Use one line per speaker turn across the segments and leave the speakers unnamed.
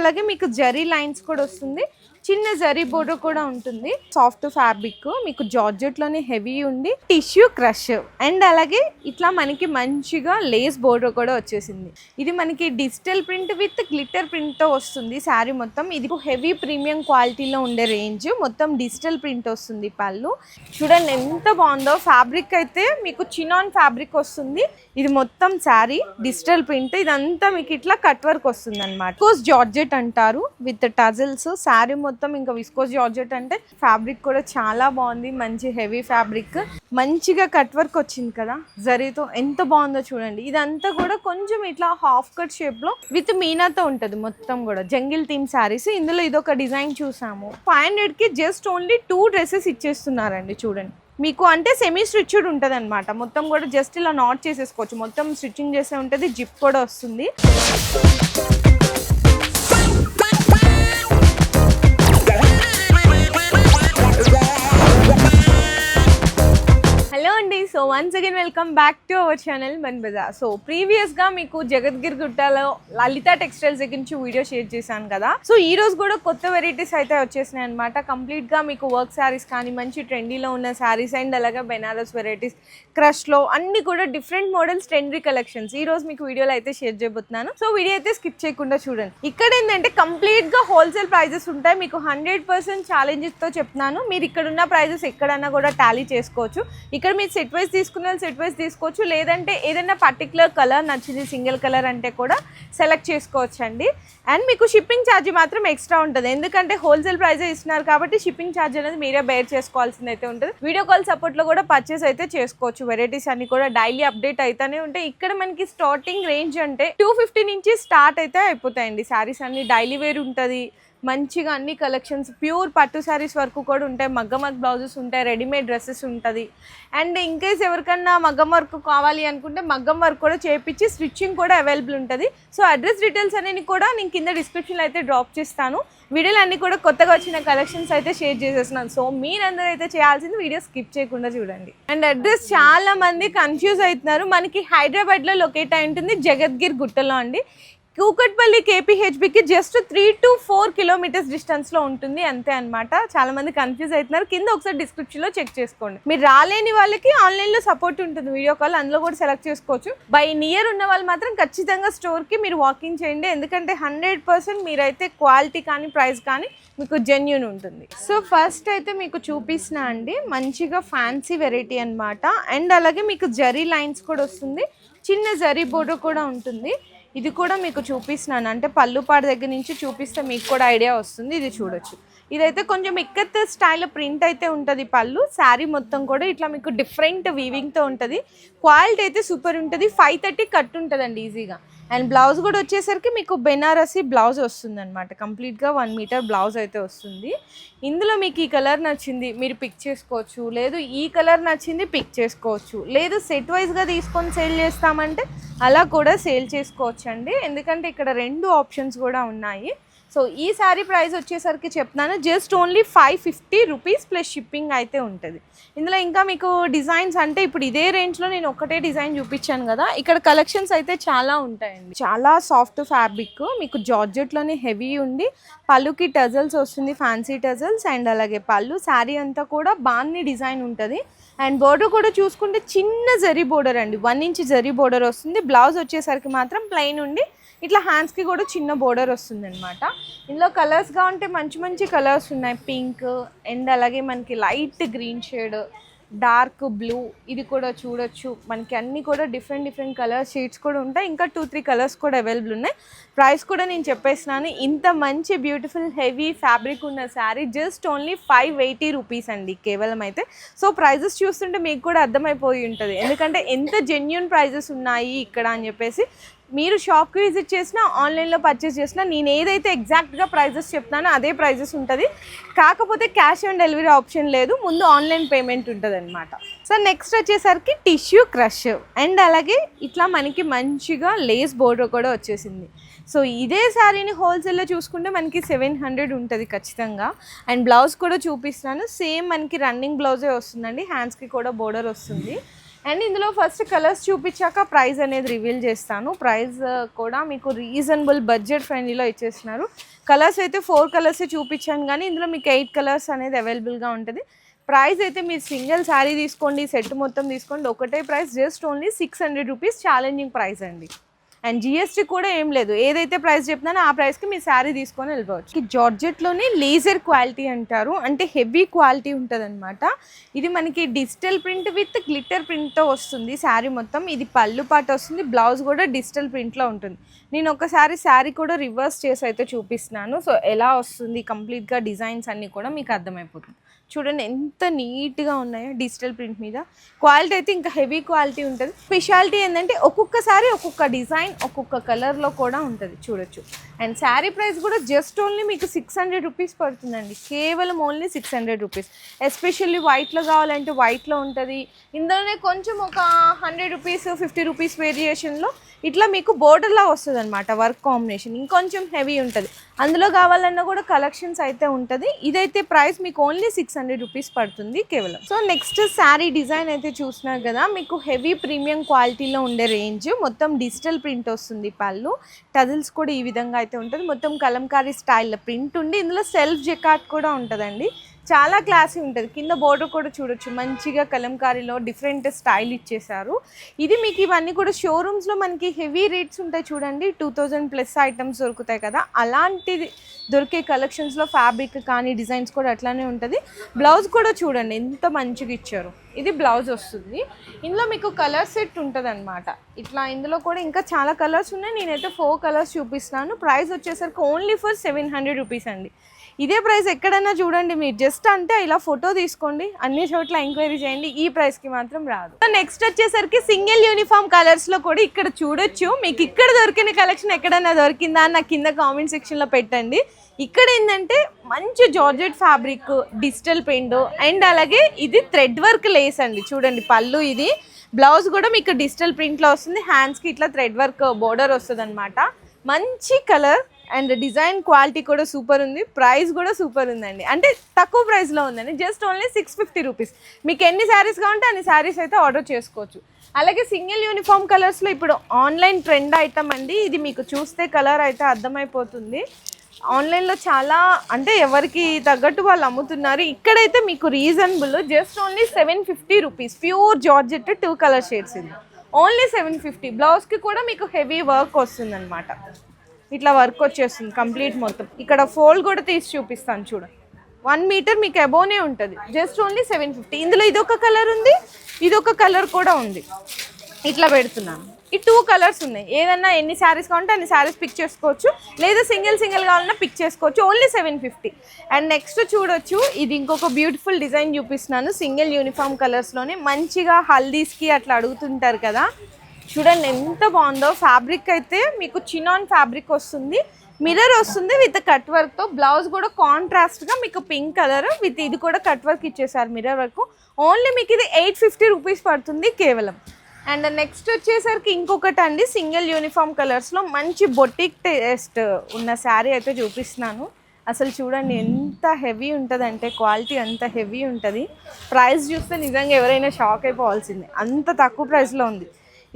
అలాగే మీకు జరీ లైన్స్ కూడా వస్తుంది. చిన్న జరీ బోర్డర్ కూడా ఉంటుంది. సాఫ్ట్ ఫ్యాబ్రిక్ మీకు జార్జెట్లోనే హెవీ ఉంది టిష్యూ క్రష్. అండ్ అలాగే ఇట్లా మనకి మంచిగా లేస్ బోర్డర్ కూడా వచ్చేసింది. ఇది మనకి డిజిటల్ ప్రింట్ విత్ గ్లిటర్ ప్రింట్తో వస్తుంది శారీ మొత్తం. ఇది హెవీ ప్రీమియం క్వాలిటీలో ఉండే రేంజ్. మొత్తం డిజిటల్ ప్రింట్ వస్తుంది పళ్ళు. చూడండి ఎంత బాగుందో. ఫ్యాబ్రిక్ అయితే మీకు చినాన్ ఫ్యాబ్రిక్ వస్తుంది. ఇది మొత్తం శారీ డిజిటల్ ప్రింట్. ఇదంతా మీకు ఇట్లా కట్ వర్క్ వస్తుంది అనమాట జార్జెట్ జార్జెట్ అంటారు. విత్ టజిల్స్ శారీ మొత్తం ఇంకా విస్కోస్ జార్జెట్ అంటే ఫ్యాబ్రిక్ కూడా చాలా బాగుంది. మంచి హెవీ ఫ్యాబ్రిక్ మంచిగా కట్ వర్క్ వచ్చింది కదా. జరీతో ఎంత బాగుందో చూడండి. ఇదంతా కూడా కొంచెం ఇట్లా హాఫ్ కట్ షేప్లో విత్ మీనాతో ఉంటుంది మొత్తం కూడా. జంగిల్ థీమ్ శారీస్ ఇందులో ఇదొక డిజైన్ చూసాము. ఫైవ్ హండ్రెడ్కి జస్ట్ ఓన్లీ టూ డ్రెస్సెస్ ఇచ్చేస్తున్నారండి చూడండి. మీకు అంటే సెమీ స్టిచ్డ్ ఉంటుంది అనమాట మొత్తం కూడా జస్ట్ ఇలా నాట్ చేసేసుకోవచ్చు. మొత్తం స్టిచ్చింగ్ చేసే ఉంటుంది. జిప్ కూడా వస్తుంది. So once again welcome back to our channel Mann Bazaar so ప్రీవియస్గా మీకు జగద్గిరి గుట్టలో లలిత టెక్స్టైల్స్ దగ్గర నుంచి వీడియో షేర్ చేశాను కదా. సో ఈ రోజు కూడా కొత్త వెరైటీస్ అయితే వచ్చేసినాయి అనమాట కంప్లీట్గా మీకు వర్క్ శారీస్ కానీ మంచి ట్రెండీలో ఉన్న శారీస్ అండ్ అలాగే బెనారస్ వెరైటీస్ క్రష్లో అన్ని కూడా డిఫరెంట్ మోడల్స్ ట్రెండీ కలెక్షన్స్ ఈ రోజు మీకు వీడియోలో అయితే షేర్ చేయబోతున్నాను. సో వీడియో అయితే స్కిప్ చేయకుండా చూడండి. ఇక్కడ ఏంటంటే కంప్లీట్గా హోల్సేల్ ప్రైజెస్ ఉంటాయి. మీకు హండ్రెడ్ పర్సెంట్ ఛాలెంజెస్తో చెప్తున్నాను. మీరు ఇక్కడ ఉన్న ప్రైజెస్ ఎక్కడన్నా కూడా టాలీ చేసుకోవచ్చు. ఇక్కడ మీరు సెట్ వైజ్ తీసుకున్న సెట్ వైజ్ తీసుకోవచ్చు. లేదంటే ఏదైనా పర్టికులర్ కలర్ నచ్చింది సింగిల్ కలర్ అంటే కూడా సెలెక్ట్ చేసుకోవచ్చు అండి అండ్ మీకు షిప్పింగ్ ఛార్జ్ మాత్రం ఎక్స్ట్రా ఉంటుంది. ఎందుకంటే హోల్సేల్ ప్రైజే ఇస్తున్నారు కాబట్టి షిప్పింగ్ ఛార్జ్ అనేది మీరే బేర్ చేసుకోవాల్సింది అయితే ఉంటుంది. వీడియో కాల్ సపోర్ట్లో కూడా పర్చేస్ అయితే చేసుకోవచ్చు. వెరైటీస్ అన్ని కూడా డైలీ అప్డేట్ అయితేనే ఉంటాయి. ఇక్కడ మనకి స్టార్టింగ్ రేంజ్ అంటే టూ ఫిఫ్టీ నుంచి స్టార్ట్ అయితే అయిపోతాయండి. శారీస్ అన్ని డైలీ వేర్ ఉంటుంది. మంచిగా అన్ని కలెక్షన్స్ ప్యూర్ పట్టు శారీస్ వరకు కూడా ఉంటాయి. మగ్గం వర్క్ బ్లౌజెస్ ఉంటాయి రెడీమేడ్ డ్రెస్సెస్ ఉంటుంది. అండ్ ఇన్కేస్ ఎవరికన్నా మగ్గం వర్క్ కావాలి అనుకుంటే మగ్గం వర్క్ కూడా చేపించి స్టిచ్చింగ్ కూడా అవైలబుల్ ఉంటుంది. సో అడ్రస్ డీటెయిల్స్ అనేవి కూడా నేను కింద డిస్క్రిప్షన్లో అయితే డ్రాప్ చేస్తాను. వీడియోలు అన్ని కూడా కొత్తగా వచ్చిన కలెక్షన్స్ అయితే షేర్ చేసేస్తున్నాను. సో మీరందరూ అయితే చేయాల్సింది వీడియో స్కిప్ చేయకుండా చూడండి. అండ్ అడ్రస్ చాలా మంది కన్ఫ్యూజ్ అవుతున్నారు. మనకి హైదరాబాద్లో లొకేట్ అయి ఉంటుంది జగద్గిర్ గుట్టలో అండి. Kukatpally కేపీహెచ్బికి just three to four kilometres డిస్టెన్స్లో ఉంటుంది అంతే అనమాట చాలా మంది కన్ఫ్యూజ్ అవుతున్నారు. కింద ఒకసారి డిస్క్రిప్షన్లో చెక్ చేసుకోండి. మీరు రాలేని వాళ్ళకి ఆన్లైన్లో సపోర్ట్ ఉంటుంది వీడియో కాల్ అందులో కూడా సెలెక్ట్ చేసుకోవచ్చు. బై నియర్ ఉన్న వాళ్ళు మాత్రం ఖచ్చితంగా స్టోర్కి మీరు వాకింగ్ చేయండి. ఎందుకంటే హండ్రెడ్ పర్సెంట్ మీరైతే క్వాలిటీ కానీ ప్రైస్ కానీ మీకు జెన్యున్ ఉంటుంది. సో ఫస్ట్ అయితే మీకు చూపిస్తున్నా అండి మంచిగా ఫ్యాన్సీ వెరైటీ అనమాట అండ్ అలాగే మీకు జరీ లైన్స్ కూడా వస్తుంది. చిన్న జరీ బోర్డర్ కూడా ఉంటుంది. ఇది కూడా మీకు చూపిస్తున్నాను. అంటే పళ్ళుపాడు దగ్గర నుంచి చూపిస్తే మీకు కూడా ఐడియా వస్తుంది. ఇది చూడొచ్చు. ఇదైతే కొంచెం ఇక్కత్ స్టైల్ ప్రింట్ అయితే ఉంటుంది పళ్ళు. శారీ మొత్తం కూడా ఇట్లా మీకు డిఫరెంట్ వీవింగ్తో ఉంటుంది. క్వాలిటీ అయితే సూపర్ ఉంటుంది. ఫైవ్ థర్టీ కట్ ఉంటుందండి ఈజీగా అండ్ బ్లౌజ్ కూడా వచ్చేసరికి మీకు బెనారసి బ్లౌజ్ వస్తుంది అనమాట కంప్లీట్గా వన్ మీటర్ బ్లౌజ్ అయితే వస్తుంది. ఇందులో మీకు ఈ కలర్ నచ్చింది మీరు పిక్ చేసుకోవచ్చు. లేదు ఈ కలర్ నచ్చింది పిక్ చేసుకోవచ్చు. లేదు సెట్ వైజ్గా తీసుకొని సేల్ చేస్తామంటే అలా కూడా సేల్ చేసుకోవచ్చు అండి ఎందుకంటే ఇక్కడ రెండు ఆప్షన్స్ కూడా ఉన్నాయి. సో ఈ శారీ ప్రైస్ వచ్చేసరికి చెప్తున్నాను just only five fifty rupees plus shipping అయితే ఉంటుంది. ఇందులో ఇంకా మీకు డిజైన్స్ అంటే ఇప్పుడు ఇదే రేంజ్లో నేను ఒకటే డిజైన్ చూపించాను కదా ఇక్కడ కలెక్షన్స్ అయితే చాలా ఉంటాయండి. చాలా సాఫ్ట్ ఫ్యాబ్రిక్ మీకు జార్జెట్లోనే హెవీ ఉండి పళ్ళుకి టజల్స్ వస్తుంది ఫ్యాన్సీ టజల్స్ అండ్ అలాగే పళ్ళు శారీ అంతా కూడా బాగుంది డిజైన్ ఉంటుంది. అండ్ బోర్డర్ కూడా చూసుకుంటే చిన్న జరీ బోర్డర్ అండి వన్ ఇంచ్ జరీ బోర్డర్ వస్తుంది బ్లౌజ్ వచ్చేసరికి మాత్రం ప్లెయిన్ ఉండి ఇట్లా హ్యాండ్స్కి కూడా చిన్న బోర్డర్ వస్తుంది అనమాట ఇందులో కలర్స్గా ఉంటే మంచి మంచి కలర్స్ ఉన్నాయి. పింక్ అండ్ అలాగే మనకి light green shade dark blue ఇది కూడా చూడొచ్చు. మనకి అన్ని కూడా డిఫరెంట్ డిఫరెంట్ కలర్ షేడ్స్ కూడా ఉంటాయి. ఇంకా టూ త్రీ కలర్స్ కూడా అవైలబుల్ ఉన్నాయి. ప్రైస్ కూడా నేను చెప్పేసినాను ఇంత మంచి బ్యూటిఫుల్ హెవీ ఫ్యాబ్రిక్ ఉన్న sari just only five eighty rupees అండి కేవలం అయితే. సో ప్రైజెస్ చూస్తుంటే మీకు కూడా అర్థమైపోయి ఉంటుంది. ఎందుకంటే ఎంత జెన్యున్ ప్రైజెస్ ఉన్నాయి ఇక్కడ అని చెప్పేసి మీరు షాప్కి విజిట్ చేసినా ఆన్లైన్లో పర్చేస్ చేసినా నేను ఏదైతే ఎగ్జాక్ట్గా ప్రైజెస్ చెప్తానో అదే ప్రైజెస్ ఉంటుంది. కాకపోతే క్యాష్ ఆన్ డెలివరీ ఆప్షన్ లేదు ముందు ఆన్లైన్ పేమెంట్ ఉంటుంది అనమాట సో నెక్స్ట్ వచ్చేసరికి టిష్యూ క్రష్ అండ్ అలాగే ఇట్లా మనకి మంచిగా లేస్ బోర్డర్ కూడా వచ్చేసింది. సో ఇదే శారీని హోల్సేల్లో చూసుకుంటే మనకి సెవెన్ హండ్రెడ్ ఉంటుంది ఖచ్చితంగా. అండ్ బ్లౌజ్ కూడా చూపిస్తున్నాను. సేమ్ మనకి రన్నింగ్ బ్లౌజే వస్తుందండి. హ్యాండ్స్కి కూడా బోర్డర్ వస్తుంది. అండ్ ఇందులో ఫస్ట్ కలర్స్ చూపించాక ప్రైస్ అనేది రివీల్ చేస్తాను. ప్రైస్ uh, కూడా మీకు రీజనబుల్ బడ్జెట్ ఫ్రెండ్లీలో ఇచ్చేస్తున్నారు. కలర్స్ అయితే ఫోర్ కలర్స్ చూపించాను కానీ ఇందులో మీకు ఎయిట్ కలర్స్ అనేది అవైలబుల్గా ఉంటుంది. ప్రైస్ అయితే మీరు సింగిల్ శారీ తీసుకోండి సెట్ మొత్తం తీసుకోండి. ఒకటే price just only six hundred rupees challenging price అండి. అండ్ జిఎస్టీ కూడా ఏం లేదు. ఏదైతే ప్రైస్ చెప్తున్నానో ఆ ప్రైస్కి మీ శారీ తీసుకొని వెళ్ళిపోవచ్చు. జార్జెట్లోనే లేజర్ క్వాలిటీ అంటారు. అంటే హెవీ క్వాలిటీ ఉంటుంది ఇది మనకి డిజిటల్ ప్రింట్ విత్ గ్లిటర్ ప్రింట్తో వస్తుంది శారీ మొత్తం. ఇది పళ్ళు పాట వస్తుంది. బ్లౌజ్ కూడా డిజిటల్ ప్రింట్లో ఉంటుంది. నేను ఒకసారి శారీ కూడా రివర్స్ చేసి అయితే చూపిస్తున్నాను. సో ఎలా వస్తుంది కంప్లీట్గా డిజైన్స్ అన్నీ కూడా మీకు అర్థమైపోతుంది. చూడండి ఎంత నీట్గా ఉన్నాయో డిజిటల్ ప్రింట్ మీద. క్వాలిటీ అయితే ఇంకా హెవీ క్వాలిటీ ఉంటుంది. స్పెషాలిటీ ఏంటంటే ఒక్కొక్కసారి ఒక్కొక్క డిజైన్ ఒక్కొక్క కలర్లో కూడా ఉంటుంది చూడొచ్చు. అండ్ శారీ ప్రైస్ కూడా జస్ట్ ఓన్లీ మీకు సిక్స్ హండ్రెడ్ రూపీస్ పడుతుందండి. కేవలం only six hundred rupees. Especially వైట్లో కావాలంటే వైట్లో ఉంటుంది. ఇందులోనే కొంచెం ఒక హండ్రెడ్ రూపీస్ ఫిఫ్టీ రూపీస్ వేరియేషన్లో ఇట్లా మీకు బోర్డర్లా వస్తుంది అనమాట వర్క్ కాంబినేషన్ ఇంకొంచెం హెవీ ఉంటుంది. అందులో కావాలన్నా కూడా కలెక్షన్స్ అయితే ఉంటుంది. ఇదైతే ప్రైస్ మీకు ఓన్లీ సిక్స్ హండ్రెడ్ రూపీస్ పడుతుంది కేవలం. సో నెక్స్ట్ శారీ డిజైన్ అయితే చూసినారు కదా మీకు హెవీ ప్రీమియం క్వాలిటీలో ఉండే రేంజ్ మొత్తం డిజిటల్ ప్రింట్ వస్తుంది పళ్ళు. టజిల్స్ కూడా ఈ విధంగా అయితే ఉంటుంది. మొత్తం కలంకారీ స్టైల్లో ప్రింట్ ఉండి ఇందులో సెల్ఫ్ జెకాట్ కూడా ఉంటుందండి. చాలా క్లాసీ ఉంటుంది. కింద బోర్డర్ కూడా చూడొచ్చు. మంచిగా కలంకారీలో డిఫరెంట్ స్టైల్ ఇచ్చేసారు ఇది మీకు ఇవన్నీ కూడా షోరూమ్స్లో మనకి హెవీ రేట్స్ ఉంటాయి చూడండి. టూ థౌజండ్ ప్లస్ ఐటమ్స్ దొరుకుతాయి కదా. అలాంటిది దొరికే కలెక్షన్స్లో ఫ్యాబ్రిక్ కానీ డిజైన్స్ కూడా అట్లానే ఉంటుంది. బ్లౌజ్ కూడా చూడండి. ఎంత మంచిగా ఇచ్చారు. ఇది బ్లౌజ్ వస్తుంది. ఇందులో మీకు కలర్ సెట్ ఉంటుంది అనమాట ఇట్లా ఇందులో కూడా ఇంకా చాలా కలర్స్ ఉన్నాయి. నేనైతే ఫోర్ కలర్స్ చూపిస్తాను ప్రైస్ వచ్చేసరికి only for seven hundred rupees అండి. ఇదే ప్రైస్ ఎక్కడైనా చూడండి మీరు. జస్ట్ అంటే ఇలా ఫోటో తీసుకోండి అన్ని చోట్ల ఎంక్వైరీ చేయండి ఈ ప్రైస్కి మాత్రం రాదు. నెక్స్ట్ వచ్చేసరికి సింగిల్ యూనిఫామ్ కలర్స్లో కూడా ఇక్కడ చూడొచ్చు. మీకు ఇక్కడ దొరికిన కలెక్షన్ ఎక్కడైనా దొరికిందా అని నాకు కింద కామెంట్ సెక్షన్లో పెట్టండి. ఇక్కడ ఏంటంటే మంచి georgette fabric digital print and అలాగే ఇది థ్రెడ్ వర్క్ లేస్ అండి. చూడండి పళ్ళు ఇది. బ్లౌజ్ కూడా మీకు డిజిటల్ ప్రింట్లో వస్తుంది. హ్యాండ్స్కి ఇట్లా థ్రెడ్ వర్క్ బోర్డర్ వస్తుంది మంచి కలర్ అండ్ డిజైన్ క్వాలిటీ కూడా సూపర్ ఉంది ప్రైస్ కూడా సూపర్ ఉందండి. అంటే తక్కువ ప్రైస్లో ఉందండి just only six fifty rupees మీకు ఎన్ని శారీస్ కావాలంటే అన్ని శారీస్ అయితే ఆర్డర్ చేసుకోవచ్చు. అలాగే సింగిల్ యూనిఫామ్ కలర్స్లో ఇప్పుడు ఆన్లైన్ ట్రెండ్ ఐటమ్ అండి ఇది మీకు చూస్తే కలర్ అయితే అర్థమైపోతుంది. ఆన్లైన్లో చాలా అంటే ఎవరికి తగ్గట్టు వాళ్ళు అమ్ముతున్నారు. ఇక్కడైతే మీకు reasonable just only seven fifty rupees pure georgette two colour shades ఇది. ఓన్లీ సెవెన్ ఫిఫ్టీ బ్లౌజ్కి కూడా మీకు హెవీ వర్క్ వస్తుందన్నమాట. ఇట్లా వర్క్ వచ్చేస్తుంది కంప్లీట్ మొత్తం. ఇక్కడ ఫోల్డ్ కూడా తీసి చూపిస్తాను చూడు. వన్ మీటర్ మీకు అబోనే ఉంటుంది. జస్ట్ ఓన్లీ సెవెన్ ఫిఫ్టీ ఇందులో ఇదొక కలర్ ఉంది ఇదొక కలర్ కూడా ఉంది. ఇట్లా పెడుతున్నాను. ఈ టూ కలర్స్ ఉన్నాయి. ఏదన్నా ఎన్ని శారీస్ కావాలంటే అన్ని శారీస్ పిక్ చేసుకోవచ్చు. లేదా సింగిల్ సింగిల్ కావాలన్నా పిక్ చేసుకోవచ్చు. Only seven fifty and next చూడొచ్చు ఇది ఇంకొక బ్యూటిఫుల్ డిజైన్ చూపిస్తున్నాను. సింగిల్ యూనిఫామ్ కలర్స్లోనే మంచిగా హల్దీస్కి అట్లా అడుగుతుంటారు కదా. చూడండి ఎంత బాగుందో. ఫ్యాబ్రిక్ అయితే మీకు చినాన్ ఫ్యాబ్రిక్ వస్తుంది. మిర్రర్ వస్తుంది విత్ కట్ వర్క్తో బ్లౌజ్ కూడా కాంట్రాస్ట్గా మీకు పింక్ కలర్ విత్ ఇది కూడా కట్ వర్క్ ఇచ్చేసారు మిర్రర్ వర్క్. ఓన్లీ మీకు ఇది ఎయిట్ ఫిఫ్టీ రూపీస్ పడుతుంది కేవలం. అండ్ నెక్స్ట్ వచ్చేసరికి ఇంకొకటి అండి సింగిల్ యూనిఫామ్ కలర్స్లో మంచి బొటిక్ టేస్ట్ ఉన్న శారీ అయితే చూపిస్తున్నాను. అసలు చూడండి ఎంత హెవీ ఉంటుందంటే క్వాలిటీ అంత హెవీ ఉంటుంది. ప్రైస్ చూస్తే నిజంగా ఎవరైనా షాక్ అయిపోవాల్సిందే. అంత తక్కువ ప్రైస్లో ఉంది.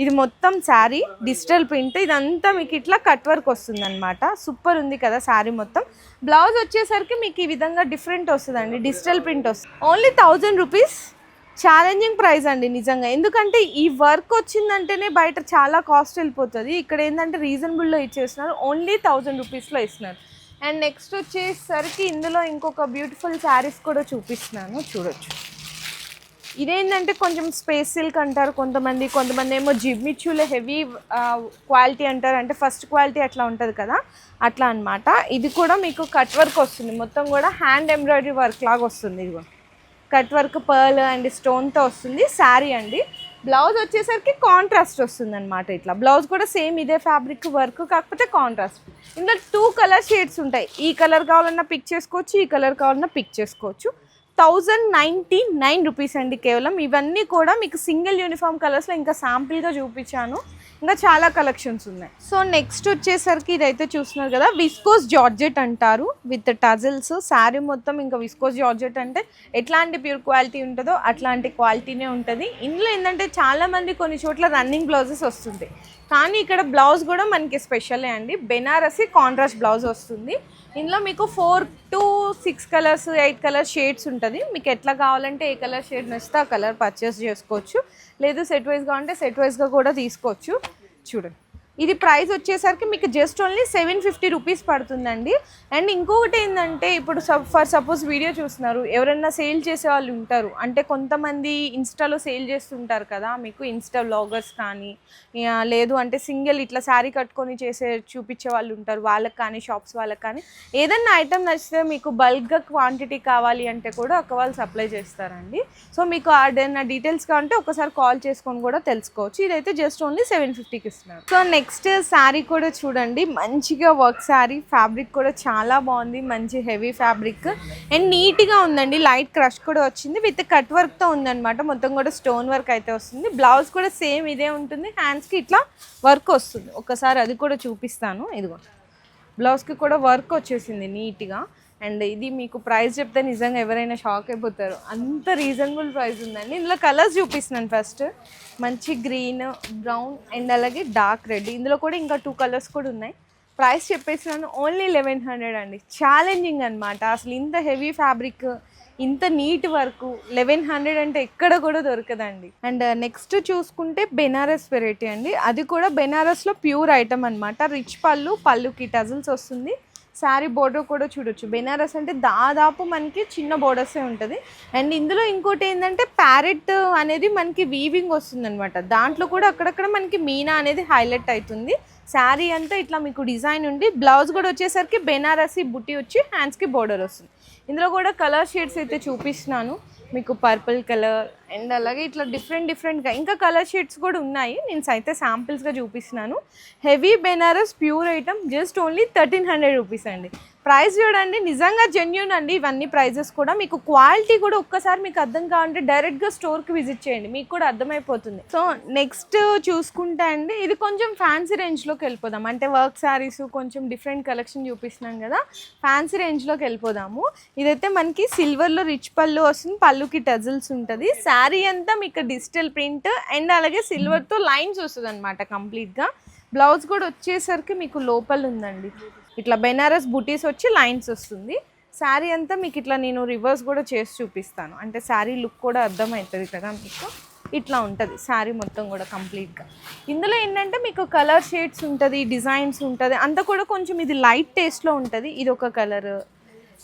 ఇది మొత్తం శారీ డిజిటల్ ప్రింట్. ఇదంతా మీకు ఇట్లా కట్ వర్క్ వస్తుంది అనమాట సూపర్ ఉంది కదా శారీ మొత్తం. బ్లౌజ్ వచ్చేసరికి మీకు ఈ విధంగా డిఫరెంట్ వస్తుందండి. డిజిటల్ ప్రింట్ వస్తుంది only thousand rupees. Challenging price అండి నిజంగా. ఎందుకంటే ఈ వర్క్ వచ్చిందంటేనే బయట చాలా కాస్ట్ వెళ్ళిపోతుంది. ఇక్కడ ఏంటంటే రీజనబుల్లో ఇచ్చేస్తున్నారు. ఓన్లీ థౌజండ్ రూపీస్లో ఇస్తున్నారు. అండ్ నెక్స్ట్ వచ్చేసరికి ఇందులో ఇంకొక బ్యూటిఫుల్ శారీస్ కూడా చూపిస్తున్నాను. చూడొచ్చు. ఇదేంటంటే కొంచెం స్పేస్ సిల్క్ అంటారు కొంతమంది కొంతమంది ఏమో జిమ్మిచ్చులో హెవీ క్వాలిటీ అంటారు. అంటే ఫస్ట్ క్వాలిటీ అట్లా ఉంటుంది కదా? అట్లా అన్నమాట. ఇది కూడా మీకు కట్ వర్క్ వస్తుంది. మొత్తం కూడా హ్యాండ్ ఎంబ్రాయిడరీ వర్క్ లాగా వస్తుంది ఇది కట్ వర్క్ పర్ల్ అండ్ స్టోన్తో వస్తుంది. శారీ అండి. బ్లౌజ్ వచ్చేసరికి కాంట్రాస్ట్ వస్తుంది అనమాట ఇట్లా. బ్లౌజ్ కూడా సేమ్ ఇదే ఫ్యాబ్రిక్ వర్క్ కాకపోతే కాంట్రాస్ట్ ఇందులో టూ కలర్ షేడ్స్ ఉంటాయి. ఈ కలర్ కావాలన్నా పిక్ చేసుకోవచ్చు ఈ కలర్ కావాలన్నా పిక్ చేసుకోవచ్చు. థౌజండ్ నైంటీ నైన్ రూపీస్ అండి కేవలం. ఇవన్నీ కూడా మీకు సింగిల్ యూనిఫామ్ కలర్స్లో ఇంకా శాంపిల్గా చూపించాను. ఇంకా చాలా కలెక్షన్స్ ఉన్నాయి. సో నెక్స్ట్ వచ్చేసరికి ఇదైతే చూస్తున్నారు కదా విస్కోస్ జార్జెట్ అంటారు. విత్ టజిల్స్ శారీ మొత్తం ఇంకా విస్కోస్ జార్జెట్ అంటే ఎట్లాంటి ప్యూర్ క్వాలిటీ ఉంటుందో అట్లాంటి క్వాలిటీనే ఉంటుంది. ఇందులో ఏంటంటే చాలామంది కొన్ని చోట్ల రన్నింగ్ బ్లౌజెస్ వస్తుంది. కానీ ఇక్కడ బ్లౌజ్ కూడా మనకి స్పెషలే అండి. బెనారసి కాంట్రాస్ట్ బ్లౌజ్ వస్తుంది. ఇందులో మీకు four to six colours eight colour shades ఉంటుంది. మీకు ఎట్లా కావాలంటే ఏ కలర్ షేడ్ నచ్చితే ఆ కలర్ పర్చేస్ చేసుకోవచ్చు. లేదు సెట్ వైజ్గా ఉంటే సెట్ వైజ్గా కూడా తీసుకోవచ్చు. చూడండి. ఇది ప్రైస్ వచ్చేసరికి మీకు just only seven fifty rupees పడుతుందండి. అండ్ ఇంకొకటి ఏంటంటే ఇప్పుడు సప్ ఫర్ సపోజ్ వీడియో చూస్తున్నారు ఎవరైనా సేల్ చేసే వాళ్ళు ఉంటారు అంటే కొంతమంది ఇన్స్టాలో సేల్ చేస్తుంటారు కదా మీకు ఇన్స్టా బ్లాగర్స్ కానీ లేదు అంటే సింగిల్ ఇట్లా శారీ కట్టుకొని చేసే చూపించే వాళ్ళు ఉంటారు వాళ్ళకి కానీ షాప్స్ వాళ్ళకి కానీ ఏదన్నా ఐటమ్ నచ్చితే మీకు బల్క్గా క్వాంటిటీ కావాలి అంటే కూడా ఒక వాళ్ళు సప్లై చేస్తారండి. సో మీకు ఏదైనా డీటెయిల్స్ కావాలంటే ఒకసారి కాల్ చేసుకొని కూడా తెలుసుకోవచ్చు. ఇదైతే జస్ట్ ఓన్లీ సెవెన్ ఫిఫ్టీకి ఇస్తున్నారు. సో నెక్స్ట్ నెక్స్ట్ శారీ కూడా చూడండి. మంచిగా వర్క్ శారీ. ఫ్యాబ్రిక్ కూడా చాలా బాగుంది. మంచి హెవీ ఫ్యాబ్రిక్. అండ్ నీట్గా ఉందండి. లైట్ క్రష్ కూడా వచ్చింది. విత్ కట్ వర్క్తో ఉందన్నమాట. మొత్తం కూడా స్టోన్ వర్క్ అయితే వస్తుంది. బ్లౌజ్ కూడా సేమ్ ఇదే ఉంటుంది. హ్యాండ్స్కి ఇట్లా వర్క్ వస్తుంది. ఒకసారి అది కూడా చూపిస్తాను. ఇదిగో. బ్లౌజ్కి కూడా వర్క్ వచ్చేసింది నీట్గా. అండ్ ఇది మీకు ప్రైస్ చెప్తే నిజంగా ఎవరైనా షాక్ అయిపోతారు. అంత రీజనబుల్ ప్రైస్ ఉందండి. ఇందులో కలర్స్ చూపిస్తున్నాను ఫస్ట్ మంచి గ్రీన్ బ్రౌన్ అండ్ అలాగే డార్క్ రెడ్ ఇందులో కూడా ఇంకా టూ కలర్స్ కూడా ఉన్నాయి. ప్రైస్ చెప్పేసినాను ఓన్లీ లెవెన్ హండ్రెడ్ అండి. ఛాలెంజింగ్ అనమాట అసలు ఇంత హెవీ ఫ్యాబ్రిక్ ఇంత నీట్ వర్క్ లెవెన్ హండ్రెడ్ అంటే ఎక్కడ కూడా దొరకదండి. అండ్ నెక్స్ట్ చూసుకుంటే బెనారస్ వెరైటీ అండి. అది కూడా బెనారస్లో ప్యూర్ ఐటమ్ అనమాట రిచ్ పళ్ళు పళ్ళుకి టజిల్స్ వస్తుంది. శారీ బోర్డర్ కూడా చూడొచ్చు. బెనారస్ అంటే దాదాపు మనకి చిన్న బోర్డర్సే ఉంటుంది. అండ్ ఇందులో ఇంకోటి ఏంటంటే ప్యారెట్ అనేది మనకి వీవింగ్ వస్తుందనమాట దాంట్లో కూడా అక్కడక్కడ మనకి మీనా అనేది హైలైట్ అవుతుంది శారీ అంతా ఇట్లా మీకు డిజైన్ ఉండి బ్లౌజ్ కూడా వచ్చేసరికి బెనారసీ బుట్టి వచ్చి హ్యాండ్స్కి బోర్డర్ వస్తుంది. ఇందులో కూడా కలర్ షేడ్స్ అయితే చూపిస్తున్నాను. మీకు పర్పుల్ కలర్ అండ్ అలాగే ఇట్లా డిఫరెంట్ డిఫరెంట్గా ఇంకా కలర్ షేడ్స్ కూడా ఉన్నాయి. నేను అయితే శాంపిల్స్గా చూపిస్తున్నాను. Heavy Banaras pure item just only thirteen hundred rupees అండి. ప్రైస్ చూడండి నిజంగా జెన్యున్ అండి ఇవన్నీ ప్రైజెస్ కూడా. మీకు క్వాలిటీ కూడా ఒక్కసారి మీకు అర్థం కావాలంటే డైరెక్ట్గా స్టోర్కి విజిట్ చేయండి మీకు కూడా అర్థమైపోతుంది. సో నెక్స్ట్ చూసుకుంటే అండి ఇది కొంచెం ఫ్యాన్సీ రేంజ్లోకి వెళ్ళిపోదాం. అంటే వర్క్ శారీస్ కొంచెం డిఫరెంట్ కలెక్షన్ చూపిస్తున్నాం కదా ఫ్యాన్సీ రేంజ్లోకి వెళ్ళిపోదాము. ఇదైతే మనకి సిల్వర్లో రిచ్ పళ్ళు వస్తుంది పళ్ళుకి టజిల్స్ ఉంటుంది. శారీ అంతా మీకు డిజిటల్ ప్రింట్ అండ్ అలాగే సిల్వర్తో లైన్స్ వస్తుంది అనమాట కంప్లీట్గా బ్లౌజ్ కూడా వచ్చేసరికి మీకు లోపల ఉందండి. ఇట్లా బెనారస్ బుటీస్ వచ్చి లైన్స్ వస్తుంది. శారీ అంతా మీకు ఇట్లా నేను రివర్స్ కూడా చేసి చూపిస్తాను. అంటే శారీ లుక్ కూడా అర్థమవుతుంది కదా మీకు? ఇట్లా ఉంటుంది. శారీ మొత్తం కూడా కంప్లీట్గా. ఇందులో ఏంటంటే మీకు కలర్ షేడ్స్ ఉంటుంది డిజైన్స్ ఉంటుంది. అంతా కూడా కొంచెం ఇది లైట్ టేస్ట్లో ఉంటుంది. ఇది ఒక కలర్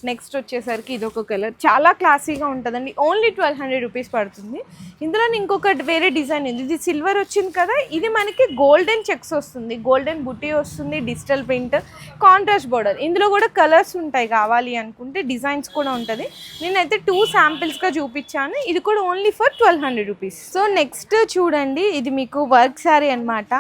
నెక్స్ట్ వచ్చేసరికి ఇది ఒక కలర్ చాలా క్లాసీగా ఉంటుందండి. ఓన్లీ ట్వెల్వ్ హండ్రెడ్ రూపీస్ పడుతుంది. ఇందులో ఇంకొక వేరే డిజైన్ ఉంది. ఇది సిల్వర్ వచ్చింది కదా ఇది మనకి గోల్డెన్ చెక్స్ వస్తుంది. గోల్డెన్ బుట్టి వస్తుంది డిజిటల్ ప్రింట్ కాంట్రాస్ట్ బోర్డర్ ఇందులో కూడా కలర్స్ ఉంటాయి కావాలి అనుకుంటే డిజైన్స్ కూడా ఉంటుంది. నేనైతే టూ శాంపిల్స్గా చూపించాను. ఇది కూడా only for twelve hundred rupees so next చూడండి. ఇది మీకు వర్క్ శారీ అన్నమాట.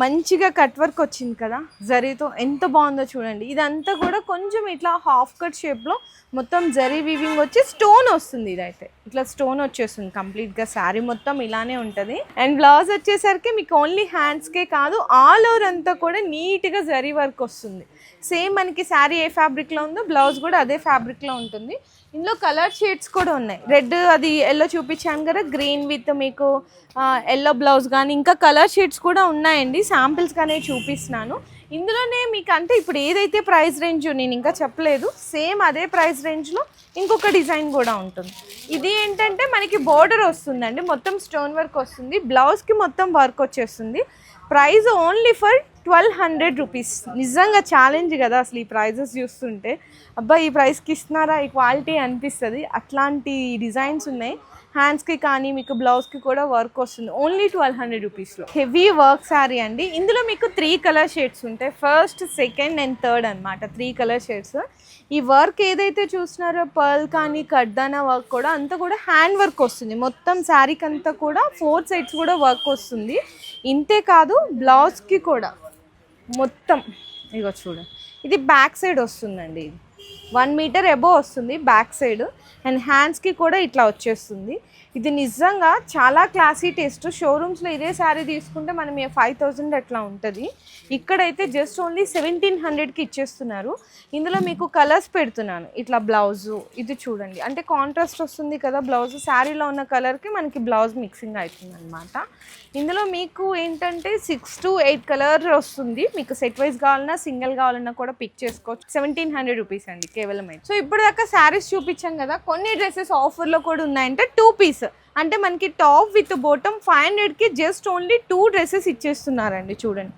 మంచిగా కట్ వర్క్ వచ్చింది కదా జరీతో ఎంత బాగుందో చూడండి. ఇదంతా కూడా కొంచెం ఇట్లా హాఫ్ కట్ షేప్లో మొత్తం జరీ వీవింగ్ వచ్చి స్టోన్ వస్తుంది ఇదైతే. ఇట్లా స్టోన్ వచ్చేస్తుంది కంప్లీట్గా శారీ మొత్తం ఇలానే ఉంటుంది. అండ్ బ్లౌజ్ వచ్చేసరికి మీకు ఓన్లీ హ్యాండ్స్కే కాదు ఆల్ ఓవర్ అంతా కూడా నీట్గా జరీ వర్క్ వస్తుంది. సేమ్ మనకి శారీ ఏ ఫ్యాబ్రిక్లో ఉందో బ్లౌజ్ కూడా అదే ఫ్యాబ్రిక్లో ఉంటుంది. ఇందులో కలర్ షేడ్స్ కూడా ఉన్నాయి. రెడ్ అది ఎల్లో చూపించాను కదా గ్రీన్ విత్ మీకు ఎల్లో బ్లౌజ్ కానీ ఇంకా కలర్ షేడ్స్ కూడా ఉన్నాయండి. శాంపిల్స్ కానీ చూపిస్తున్నాను. ఇందులోనే మీకు అంటే ఇప్పుడు ఏదైతే ప్రైస్ రేంజ్ నేను ఇంకా చెప్పలేదు. సేమ్ అదే ప్రైస్ రేంజ్లో ఇంకొక డిజైన్ కూడా ఉంటుంది. ఇది ఏంటంటే మనకి బోర్డర్ వస్తుందండి. మొత్తం స్టోన్ వర్క్ వస్తుంది. బ్లౌజ్కి మొత్తం వర్క్ వచ్చేస్తుంది. Price only for twelve hundred rupees. నిజంగా ఛాలెంజ్ కదా అసలు ఈ ప్రైజెస్ చూస్తుంటే. అబ్బా ఈ ప్రైస్కి ఇస్తున్నారా? ఈ క్వాలిటీ అనిపిస్తుంది. అట్లాంటి డిజైన్స్ ఉన్నాయి. హ్యాండ్స్కి కానీ మీకు బ్లౌజ్కి కూడా వర్క్ వస్తుంది. ఓన్లీ ట్వెల్వ్ హండ్రెడ్ రూపీస్లో హెవీ వర్క్ శారీ అండి. ఇందులో మీకు త్రీ కలర్ షేడ్స్ ఉంటాయి. ఫస్ట్ సెకండ్ అండ్ థర్డ్ అనమాట త్రీ కలర్ షేడ్స్ ఈ వర్క్ ఏదైతే చూసినారో పర్ల్ కానీ కడ్దానా వర్క్ కూడా అంతా కూడా హ్యాండ్ వర్క్ వస్తుంది. మొత్తం శారీకి అంతా కూడా ఫోర్ సైడ్స్ కూడా వర్క్ వస్తుంది. ఇంతే కాదు బ్లౌజ్కి కూడా. మొత్తం. ఇగో చూడండి ఇది బ్యాక్ సైడ్ వస్తుందండి. ఇది వన్ మీటర్ ఎబో వస్తుంది బ్యాక్ సైడ్. అండ్ హ్యాండ్స్కి కూడా ఇట్లా వచ్చేస్తుంది. ఇది నిజంగా చాలా క్లాసీ టేస్ట్. షోరూమ్స్లో ఇదే శారీ తీసుకుంటే మనం ఫైవ్ థౌజండ్ అట్లా ఉంటుంది. ఇక్కడైతే జస్ట్ ఓన్లీ సెవెంటీన్ హండ్రెడ్కి ఇచ్చేస్తున్నారు. ఇందులో మీకు కలర్స్ పెడుతున్నాను. ఇట్లా బ్లౌజు ఇది చూడండి. అంటే కాంట్రాస్ట్ వస్తుంది కదా బ్లౌజ్. శారీలో ఉన్న కలర్కి మనకి బ్లౌజ్ మిక్సింగ్ అవుతుంది అనమాట ఇందులో మీకు ఏంటంటే సిక్స్ టు ఎయిట్ కలర్ వస్తుంది. మీకు సెట్ వైజ్ కావాలన్నా సింగిల్ కావాలన్నా కూడా పిక్ చేసుకోవచ్చు. సెవెంటీన్ హండ్రెడ్ రూపీస్ అండి కేవలం అయితే. సో ఇప్పుడు దాకా శారీస్ చూపించాం కదా. కొన్ని డ్రెస్సెస్ ఆఫర్లో కూడా ఉన్నాయంటే టూ పీస్ అంటే మనకి టాప్ విత్ బోటమ్ ఫైవ్ హండ్రెడ్కి జస్ట్ ఓన్లీ టూ డ్రెస్సెస్ ఇచ్చేస్తున్నారండి చూడండి.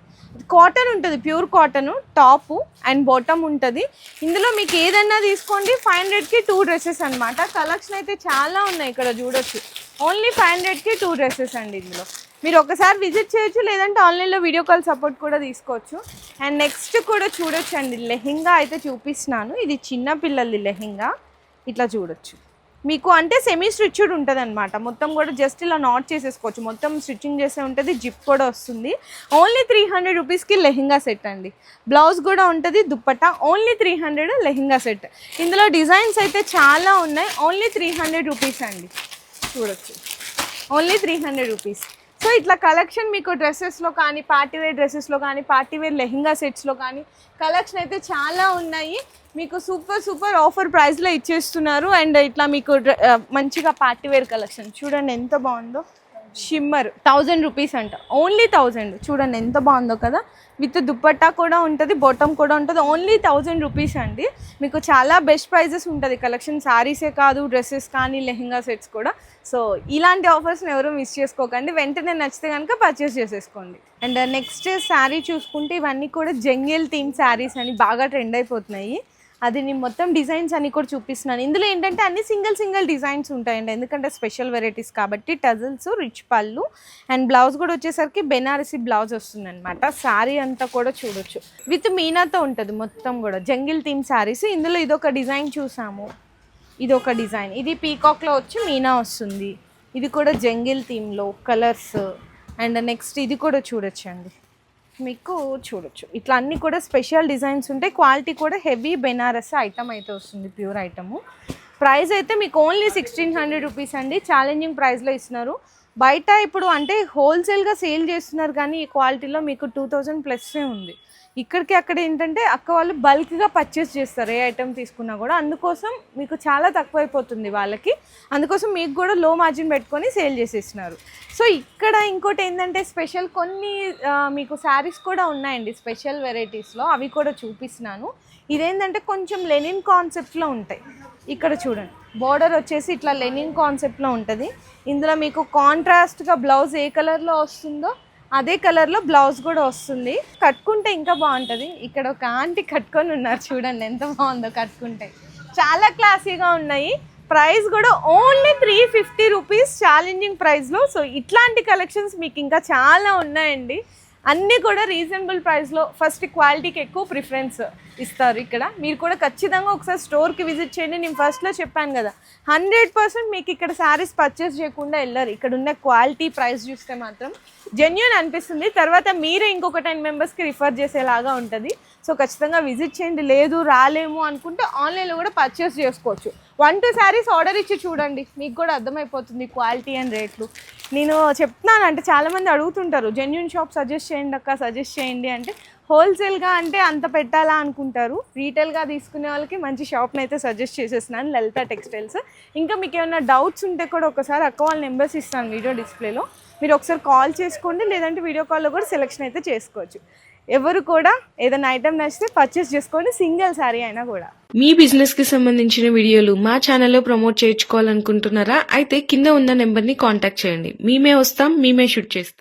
కాటన్ ఉంటుంది pure cotton top and bottom ఉంటుంది. ఇందులో మీకు ఏదన్నా తీసుకోండి ఫైవ్ హండ్రెడ్కి టూ డ్రెస్సెస్ అనమాట కలెక్షన్ అయితే చాలా ఉన్నాయి ఇక్కడ చూడొచ్చు. ఓన్లీ ఫైవ్ హండ్రెడ్కి టూ డ్రెస్సెస్ అండి ఇందులో. మీరు ఒకసారి విజిట్ చేయొచ్చు లేదంటే ఆన్లైన్లో వీడియో కాల్ సపోర్ట్ కూడా తీసుకోవచ్చు. అండ్ నెక్స్ట్ కూడా చూడొచ్చు అండి లెహెంగా అయితే చూపిస్తున్నాను. ఇది చిన్న పిల్లలది లెహెంగా. ఇట్లా చూడొచ్చు. మీకు అంటే సెమీ స్టిచ్డ్ ఉంటుంది అనమాట మొత్తం కూడా జస్ట్ ఇలా నాట్ చేసేసుకోవచ్చు. మొత్తం స్టిచ్చింగ్ చేసే ఉంటుంది జిప్ కూడా వస్తుంది. ఓన్లీ త్రీ హండ్రెడ్ రూపీస్కి లెహెంగా సెట్ అండి. బ్లౌజ్ కూడా ఉంటుంది dupatta only three hundred lehenga set ఇందులో డిజైన్స్ అయితే చాలా ఉన్నాయి. ఓన్లీ త్రీ హండ్రెడ్ రూపీస్ అండి. చూడొచ్చు. Only three hundred rupees so ఇట్లా కలెక్షన్ మీకు డ్రెస్సెస్లో కానీ పార్టీ వేర్ డ్రెస్సెస్లో కానీ పార్టీ వేర్ లెహెంగా సెట్స్లో కానీ కలెక్షన్ అయితే చాలా ఉన్నాయి. మీకు సూపర్ సూపర్ ఆఫర్ ప్రైస్లో ఇచ్చేస్తున్నారు. అండ్ ఇట్లా మీకు డ్ర- మంచిగా పార్టీ వేర్ కలెక్షన్ చూడండి ఎంత బాగుందో. షిమ్మర్. థౌజండ్ రూపీస్ అంట. Only thousand. చూడండి ఎంత బాగుందో కదా. విత్ దుప్పట్టా కూడా ఉంటుంది బొటం కూడా ఉంటుంది. ఓన్లీ థౌజండ్ రూపీస్ అండి. మీకు చాలా బెస్ట్ ప్రైజెస్ ఉంటుంది. కలెక్షన్ శారీసే కాదు డ్రెస్సెస్ కానీ లెహెంగా సెట్స్ కూడా. సో ఇలాంటి ఆఫర్స్ని ఎవరు మిస్ చేసుకోకండి. వెంటనే నచ్చితే కనుక పర్చేస్ చేసేసుకోండి. అండ్ నెక్స్ట్ శారీ చూసుకుంటే ఇవన్నీ కూడా జంగిల్ థీమ్ శారీస్ అని బాగా ట్రెండ్ అయిపోతున్నాయి. అది నేను మొత్తం డిజైన్స్ అన్ని కూడా చూపిస్తున్నాను. ఇందులో ఏంటంటే అన్ని సింగిల్ సింగిల్ డిజైన్స్ ఉంటాయండి. ఎందుకంటే స్పెషల్ వెరైటీస్ కాబట్టి టజల్స్ రిచ్ పళ్ళు అండ్ బ్లౌజ్ కూడా వచ్చేసరికి బెనారసి బ్లౌజ్ వస్తుంది అనమాట శారీ అంతా కూడా చూడొచ్చు. విత్ మీనాతో ఉంటుంది మొత్తం కూడా. జంగిల్ థీమ్ శారీస్ ఇందులో ఇదొక డిజైన్ చూసాము. ఇది ఒక డిజైన్. ఇది పీకాక్లో వచ్చి మీనా వస్తుంది. ఇది కూడా జంగిల్ థీమ్లో కలర్స్ అండ్ నెక్స్ట్ ఇది కూడా చూడొచ్చండి. మీకు చూడొచ్చు. ఇట్లా అన్ని కూడా స్పెషల్ డిజైన్స్ ఉంటాయి. క్వాలిటీ కూడా హెవీ బెనారస్ ఐటమ్ అయితే వస్తుంది ప్యూర్ ఐటము ప్రైస్ అయితే మీకు ఓన్లీ సిక్స్టీన్ హండ్రెడ్ రూపీస్ అండి. ఛాలెంజింగ్ ప్రైస్లో ఇస్తున్నారు. బయట ఇప్పుడు అంటే హోల్సేల్గా సేల్ చేస్తున్నారు కానీ ఈ క్వాలిటీలో మీకు టూ థౌజండ్ ప్లస్సే ఉంది. ఇక్కడికి అక్కడ ఏంటంటే అక్క వాళ్ళు బల్క్గా పర్చేస్ చేస్తారు ఏ ఐటమ్ తీసుకున్నా కూడా. అందుకోసం మీకు చాలా తక్కువ అయిపోతుంది వాళ్ళకి. అందుకోసం మీకు కూడా లో మార్జిన్ పెట్టుకొని సేల్ చేసేస్తున్నారు. సో ఇక్కడ ఇంకోటి ఏంటంటే స్పెషల్ కొన్ని మీకు శారీస్ కూడా ఉన్నాయండి స్పెషల్ వెరైటీస్లో అవి కూడా చూపిస్తున్నాను. ఇదేంటంటే కొంచెం లెనిన్ కాన్సెప్ట్లో ఉంటాయి. ఇక్కడ చూడండి. బోర్డర్ వచ్చేసి ఇట్లా లెనింగ్ కాన్సెప్ట్లో ఉంటుంది. ఇందులో మీకు కాంట్రాస్ట్గా బ్లౌజ్ ఏ కలర్లో వస్తుందో అదే కలర్లో బ్లౌజ్ కూడా వస్తుంది. కట్టుకుంటే ఇంకా బాగుంటుంది. ఇక్కడ ఒక ఆంటీ కట్టుకొని ఉన్నారు చూడండి ఎంత బాగుందో కట్టుకుంటే. చాలా క్లాసీగా ఉన్నాయి. ప్రైస్ కూడా only three fifty rupees challenging ప్రైస్లో సో ఇట్లాంటి కలెక్షన్స్ మీకు ఇంకా చాలా ఉన్నాయండి. అన్నీ కూడా రీజనబుల్ ప్రైస్లో ఫస్ట్ క్వాలిటీకి ఎక్కువ ప్రిఫరెన్స్ ఇస్తారు ఇక్కడ. మీరు కూడా ఖచ్చితంగా ఒకసారి స్టోర్కి విజిట్ చేయండి. నేను ఫస్ట్లో చెప్పాను కదా హండ్రెడ్ పర్సెంట్ మీకు ఇక్కడ శారీస్ పర్చేస్ చేయకుండా వెళ్ళరు. ఇక్కడ ఉన్న క్వాలిటీ ప్రైస్ చూస్తే మాత్రం జెన్యున్ అనిపిస్తుంది. తర్వాత మీరే ఇంకొక టెన్ మెంబర్స్కి రిఫర్ చేసేలాగా ఉంటుంది. సో ఖచ్చితంగా విజిట్ చేయండి. లేదు రాలేము అనుకుంటే ఆన్లైన్లో కూడా పర్చేస్ చేసుకోవచ్చు. వన్ టూ శారీస్ ఆర్డర్ ఇచ్చి చూడండి. మీకు కూడా అర్థమైపోతుంది క్వాలిటీ అండ్ రేట్లు నేను చెప్తున్నాను అంటే చాలామంది అడుగుతుంటారు జెన్యున్ షాప్ సజెస్ట్ చేయండి అక్క సజెస్ట్ చేయండి అంటే హోల్సేల్గా అంటే అంత పెట్టాలా అనుకుంటారు. రీటైల్గా తీసుకునే వాళ్ళకి మంచి షాప్ని అయితే సజెస్ట్ చేసేస్తున్నాను లలిత టెక్స్టైల్స్ ఇంకా మీకు ఏమైనా డౌట్స్ ఉంటే కూడా ఒకసారి అక్క వాళ్ళ నెంబర్స్ ఇస్తాను వీడియో డిస్ప్లేలో మీరు ఒకసారి కాల్ చేసుకోండి లేదంటే వీడియో కాల్లో కూడా సెలెక్షన్ అయితే చేసుకోవచ్చు. ఎవరు కూడా ఏదైనా ఐటమ్ నచ్చితే పర్చేస్ చేసుకోండి సింగిల్ శారీ అయినా కూడా.
మీ బిజినెస్కి సంబంధించిన వీడియోలు మా ఛానల్లో ప్రమోట్ చేయించుకోవాలనుకుంటున్నారా? అయితే కింద ఉన్న నెంబర్ని కాంటాక్ట్ చేయండి. మేమే వస్తాం మేమే షూట్ చేస్తాం.